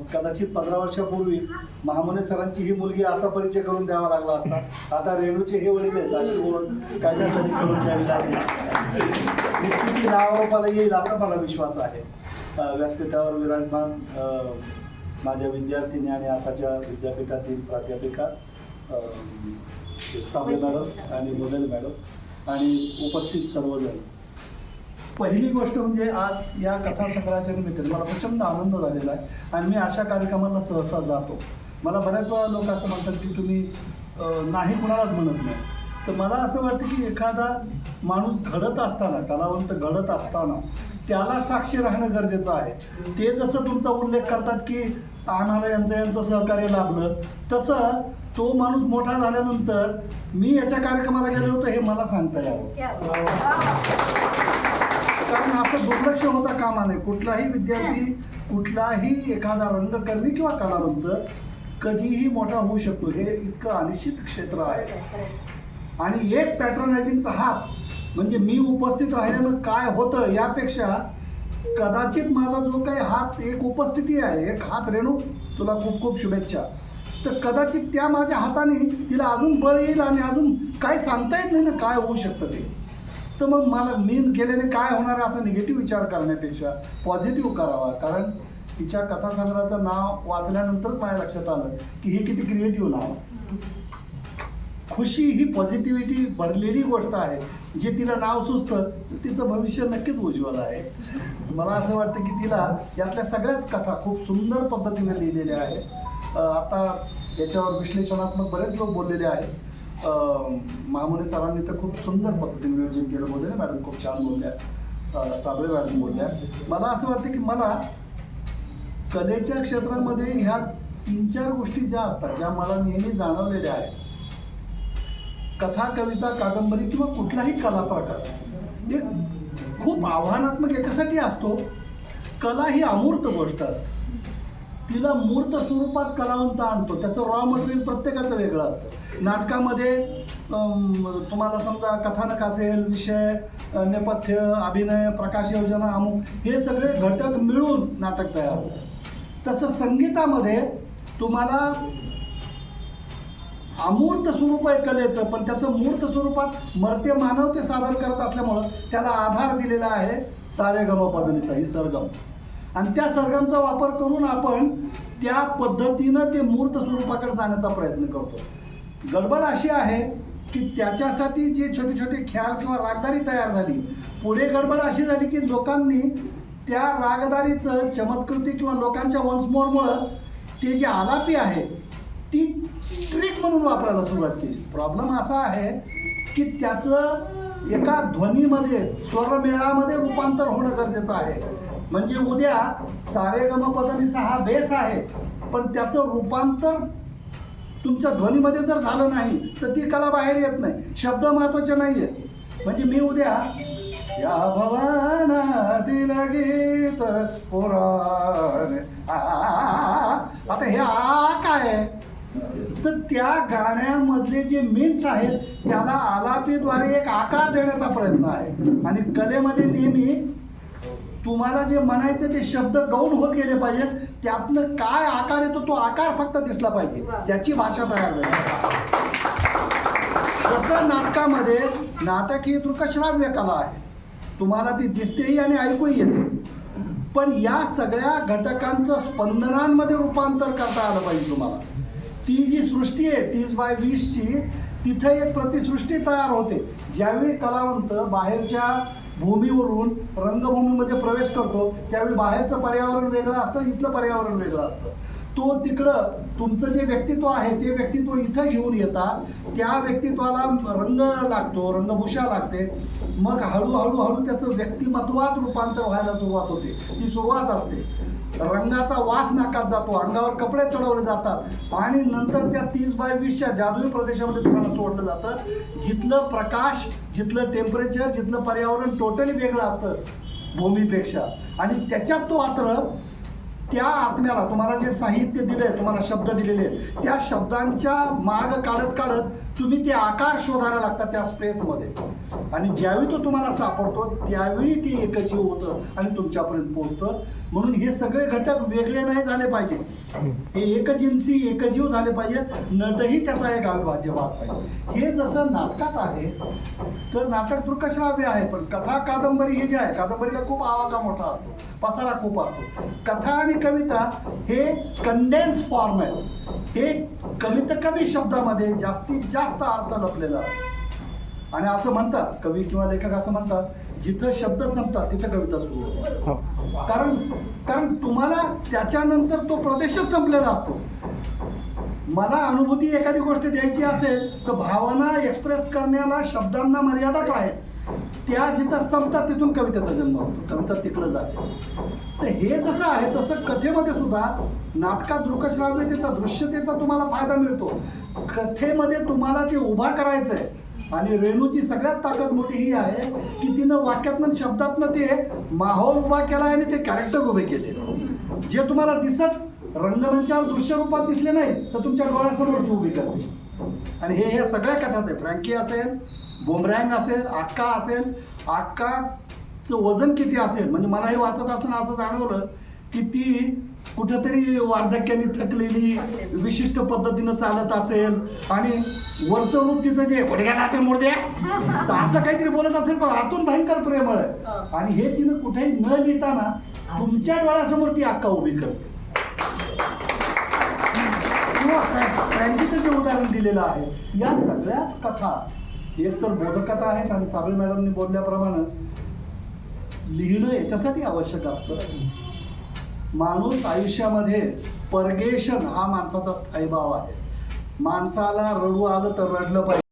कदाचित पंधरा वर्षापूर्वी महामुने सरांची ही मुलगी असा परिचय करून द्यावा लागला असता. आता रेणूचे हे वडील आहेत अशी ओळख कायद्यासाठी करून द्यावी लागली. नक्की ती येईल असा मला विश्वास आहे. अं, व्यासपीठावर विराजमान अं, माझ्या विद्यार्थिनी आणि आताच्या विद्यापीठातील प्राध्यापिका अं, मॅडम आणि मोदल मॅडम आणि उपस्थित सर्वजण. पहिली गोष्ट म्हणजे आज या कथासंग्रहाच्या निमित्ताने मला प्रचंड आनंद झालेला आहे. आणि मी अशा कार्यक्रमांना सहसा जातो. मला बऱ्याच वेळा लोक असं म्हणतात की तुम्ही नाही कुणालाच म्हणत नाही. तर मला असं वाटतं की एखादा माणूस घडत असताना कलावंत घडत असताना त्याला साक्षी राहणं गरजेचं आहे. ते जसं तुमचा उल्लेख करतात की आम्हाला यांचं यांचं सहकार्य लाभलं तसं तो माणूस मोठा झाल्यानंतर मी याच्या कार्यक्रमाला गेलो होतो हे मला सांगता यावं. कारण असं दुर्लक्ष होता कामा नये कुठलाही विद्यार्थी कुठलाही एखादा रंगकर्मी किंवा कलावंत कधीही मोठा होऊ शकतो. हे इतकं अनिश्चित क्षेत्र आहे. आणि एक पॅट्रोनायझिंगचा हात म्हणजे मी उपस्थित राहिलेलं काय होतं यापेक्षा कदाचित माझा जो काही हात एक उपस्थिती आहे एक हात रेणू तुला खूप खूप शुभेच्छा. तर कदाचित त्या माझ्या हाताने तिला अजून बळ येईल आणि अजून काय सांगता येत नाही ना काय होऊ शकतं ते. तर मग मला मी गेल्याने काय होणार आहे असा निगेटिव्ह विचार करण्यापेक्षा पॉझिटिव्ह करावा. कारण तिच्या कथासंग्रहाचं नाव वाचल्यानंतरच माझ्या लक्षात आलं की हे किती क्रिएटिव्ह नाव खुशी ही पॉझिटिव्हिटी भरलेली गोष्ट आहे. जे तिला नाव सुचतं तिचं भविष्य नक्कीच उज्ज्वल आहे. मला असं वाटतं की तिला यातल्या सगळ्याच कथा खूप सुंदर पद्धतीने लिहिलेल्या आहेत. आता याच्यावर विश्लेषणात्मक बरेच लोक बोललेले आहेत. महामुने सरांनी तर खूप सुंदर पद्धतीने नियोजन केलं बोलले मॅडम खूप छान बोलल्या. साबळे मॅडम बोलल्या. मला असं वाटतं की मला कलेच्या क्षेत्रामध्ये ह्या तीन चार गोष्टी ज्या असतात ज्या मला नेहमी जाणवलेल्या आहेत कथा कविता कादंबरी किंवा कुठलाही कला प्रकार एक खूप आव्हानात्मक याच्यासाठी असतो. कला ही अमूर्त गोष्ट असते. तिला मूर्त स्वरूपात कलावंत आणतो. त्याचं रॉ मटेरियल प्रत्येकाचं वेगळं असतं. नाटकामध्ये तुम्हाला समजा कथानक असेल विषय नेपथ्य अभिनय प्रकाश योजना अमुक हे सगळे घटक मिळून नाटक तयार होतं. तसं संगीतामध्ये तुम्हाला अमूर्त स्वरूप आहे कलेचं पण त्याचं मूर्त स्वरूपात मर्त्य मानव ते सादर करत असल्यामुळं त्याला आधार दिलेला आहे सारे गमपादनीचा ही सरगम. आणि त्या सर्गांचा वापर करून आपण त्या पद्धतीनं ते मूर्त स्वरूपाकडे जाण्याचा प्रयत्न करतो. गडबड अशी आहे की त्याच्यासाठी जे छोटे छोटे ख्याल किंवा रागदारी तयार झाली पुढे गडबड अशी झाली की लोकांनी त्या रागदारीचं चमत्कृती किंवा लोकांच्या वंशमोरमुळं ते जे आलापी आहे ती ट्रिक म्हणून वापरायला सुरुवात केली. प्रॉब्लेम असा आहे की त्याचं एका ध्वनीमध्ये स्वरमेळामध्ये रूपांतर होणं गरजेचं आहे. म्हणजे उद्या सारे गम पदनिसा हा बेस आहे पण त्याचं रूपांतर तुमच्या ध्वनीमध्ये जर झालं नाही तर ती कला बाहेर येत नाही. शब्द महत्त्वाचे नाही आहेत म्हणजे मी उद्या या भवानातील गीत पुराण आता हे आ काय? तर त्या गाण्यामधले जे मिन्स आहेत त्याला आलापीद्वारे एक आकार देण्याचा प्रयत्न आहे. आणि कलेमध्ये नेहमी तुम्हाला जे म्हणायचं ते शब्द गौण होत गेले पाहिजेत त्यातनं काय आकार येतो तो आकार फक्त दिसला पाहिजे. त्याची भाषा तयार झाली. तसं नाटकामध्ये नाटक ही दृकश्राव्य कला आहे. तुम्हाला ती दिसतेही आणि ऐकूही येते. पण या सगळ्या घटकांचं स्पंदनांमध्ये रूपांतर करता आलं पाहिजे तुम्हाला. ती जी सृष्टी आहे तीस बाय वीसची तिथे एक प्रतिसृष्टी तयार होते. ज्यावेळी कलावंत बाहेरच्या भूमीवरून रंगभूमीमध्ये प्रवेश करतो त्यावेळी बाहेरचं पर्यावरण वेगळं असतं इथलं पर्यावरण वेगळं असतं. तो तिकडं तुमचं जे व्यक्तित्व आहे ते व्यक्तित्व इथं घेऊन येता त्या व्यक्तित्वाला रंग लागतो रंगभूषा लागते. मग हळूहळू हळू त्याचं व्यक्तिमत्वात रूपांतर व्हायला सुरुवात होते. ती सुरुवात असते. रंगाचा वास नाकात जातो. अंगावर कपडे चढवले जातात. आणि नंतर त्या तीस बाय वीसच्या जादुई प्रदेशामध्ये तुम्हाला सोडलं जातं. जिथलं प्रकाश जिथलं टेम्परेचर जिथलं पर्यावरण टोटली वेगळं असतं. भूमीपेक्षा. आणि त्याच्यात तो मात्र त्या आत्म्याला तुम्हाला जे साहित्य दिले तुम्हाला शब्द दिलेले आहेत त्या शब्दांच्या माग काढत काढत तुम्ही ते आकार शोधायला लागतात त्या स्पेसमध्ये आणि ज्यावेळी तो तुम्हाला सापडतो त्यावेळी ते एकजीव होतं आणि तुमच्यापर्यंत पोहोचतं. म्हणून हे सगळे घटक वेगळे नाही झाले पाहिजे हे एकजिन्सी एकजीव झाले पाहिजेत. नटही त्याचा एक अविभाज्य भाग पाहिजे. हे जसं नाटकात आहे तर नाटक दृकश्राव्य आहे पण कथा कादंबरी हे जे आहे कादंबरीला खूप आवाका मोठा असतो पसारा खूप असतो. कथा आणि कविता हे कंडेन्स फॉर्म आहेत हे कमीत कमी शब्दामध्ये जास्तीत जास्त अर्थ लपलेला आणि असं म्हणतात कवी किंवा लेखक असं म्हणतात जिथं शब्द संपतात तिथं कविता सुरू होते हो. कारण कारण तुम्हाला त्याच्यानंतर तो प्रदेशच संपलेला असतो. मला अनुभूती एखादी गोष्ट द्यायची असेल तर भावना एक्सप्रेस करण्याला शब्दांना मर्यादाच आहेत. त्या जिथं संपतात तिथून कवितेचा जन्म होतो. कविता तिकडं जाते. तर हे जसं आहे तसं कथेमध्ये सुद्धा नाटकात दृकश्राव्यतेचा दृश्यतेचा तुम्हाला फायदा मिळतो. कथेमध्ये तुम्हाला ते उभा करायचं आहे आणि रेणूची सगळ्यात ताकद मोठी ही आहे की तिनं वाक्यातनं शब्दातनं ते माहोल उभा केला आणि ते कॅरेक्टर उभे केले. जे तुम्हाला दिसत रंगमंचावर दृश्य रूपात दिसले नाही तर तुमच्या डोळ्यासमोर उभी करते. आणि हे हे सगळ्या कथात आहे फ्रँकी असेल बोमरँग असेल आक्का असेल आक्काचं वजन किती असेल? म्हणजे मला हे वाचत असताना असं जाणवलं की ती कुठंतरी वार्धक्याने थकलेली विशिष्ट पद्धतीनं चालत असेल आणि वरचं रूप तिथं जे गुडघ्याला असेल मोडद्या तर असं काहीतरी बोलत असेल पण आतून भयंकर प्रेमळ आहे. आणि हे तिनं कुठेही न लिहिताना तुमच्या डोळ्यासमोर ती अक्का उभी करते. किंवा फ्रँकीचं जे उदाहरण दिलेलं आहे या सगळ्याच कथा एक तर बोधकता आहेत आणि साबळे मॅडमनी बोलल्याप्रमाणे लिहिणं याच्यासाठी आवश्यक असतं. माणूस आयुष्यामध्ये परगेशन हा माणसाचा स्थायीभाव आहे. माणसाला रडू आलं तर रडलं पाहिजे.